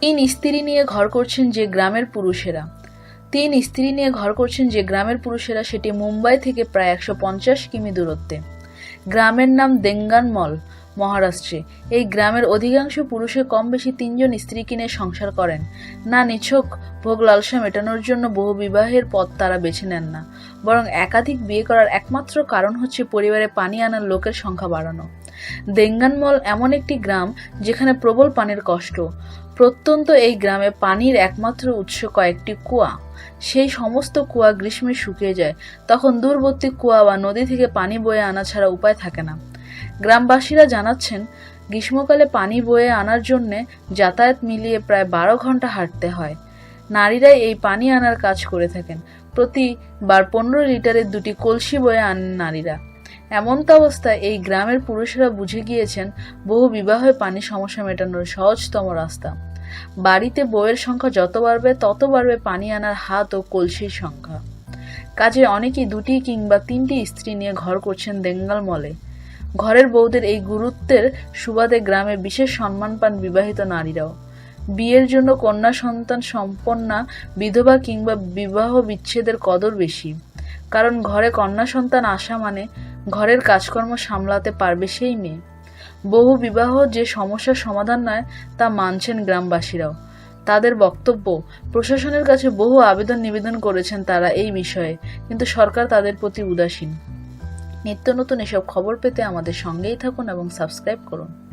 তিন স্ত্রী নিয়ে ঘর করছেন যে গ্রামের পুরুষেরা। তিন স্ত্রী নিয়ে ঘর করছেন যে গ্রামের পুরুষেরা, সেটি মুম্বাই থেকে প্রায় একশো পঞ্চাশ কিমি দূরত্বে। গ্রামের নাম দেঙ্গানমল মহারাষ্ট্রে। এই গ্রামের অধিকাংশ পুরুষে কম বেশি তিনজন স্ত্রী কিনে সংসার করেন। না নিছক ভোগ লালসা মেটানোর জন্য বহু বিবাহের পথ তারা বেছে নেন না। বরং একাধিক বিয়ে করার একমাত্র কারণ হচ্ছে পরিবারে পানি আনার লোকের সংখ্যা বাড়ানো। দেঙ্গানমল এমন একটি গ্রাম যেখানে প্রবল পানির কষ্ট। প্রত্যন্ত এই গ্রামে পানির একমাত্র উৎস কয়েকটি কুয়া। সেই সমস্ত কুয়া গ্রীষ্মে শুকিয়ে যায়, তখন দূরবর্তী কুয়া বা নদী থেকে পানি বয়ে আনা ছাড়া উপায় থাকে না। গ্রামবাসীরা জানাচ্ছেন, গ্রীষ্মকালে পানি বয়ে আনার জন্য যাতায়াত মিলিয়ে প্রায় বারো ঘণ্টা হাঁটতে হয়। নারীরাই এই পানি আনার কাজ করে থাকেন। প্রতিবার পনেরো লিটারের দুটি কলসি বয়ে আনেন নারীরা। এমন্ত অবস্থায় এই গ্রামের পুরুষেরা বুঝে গিয়েছেন বহু বিবাহে পানি সমস্যা মেটানোর সহজতম রাস্তা। বাড়িতে বইয়ের সংখ্যা যত বাড়বে, তত বাড়বে পানি আনার হাত ও কলসির সংখ্যা। কাজে অনেকেই দুটি কিংবা তিনটি স্ত্রী নিয়ে ঘর করছেন দেঙ্গাল মলে। ঘরের বউদের এই গুরুত্বের সুবাদে গ্রামে বিশেষ সম্মান পান বিবাহিত নারীরাও। বিয়ের জন্য কন্যা সন্তান সম্পন্না, বিধবা কিংবা বিবাহ বিচ্ছেদের কদর বেশি। কারণ ঘরে কন্যা সন্তান আসা মানে ঘরের কাজকর্ম সামলাতে পারবে সেই মেয়ে। বহু বিবাহ যে সমস্যার সমাধান নয়, তা মানছেন গ্রামবাসীরাও। তাদের বক্তব্য, প্রশাসনের কাছে বহু আবেদন নিবেদন করেছেন তারা এই বিষয়ে, কিন্তু সরকার তাদের প্রতি উদাসীন। নিত্য নতুন এসব খবর পেতে আমাদের সঙ্গেই থাকুন এবং সাবস্ক্রাইব করুন।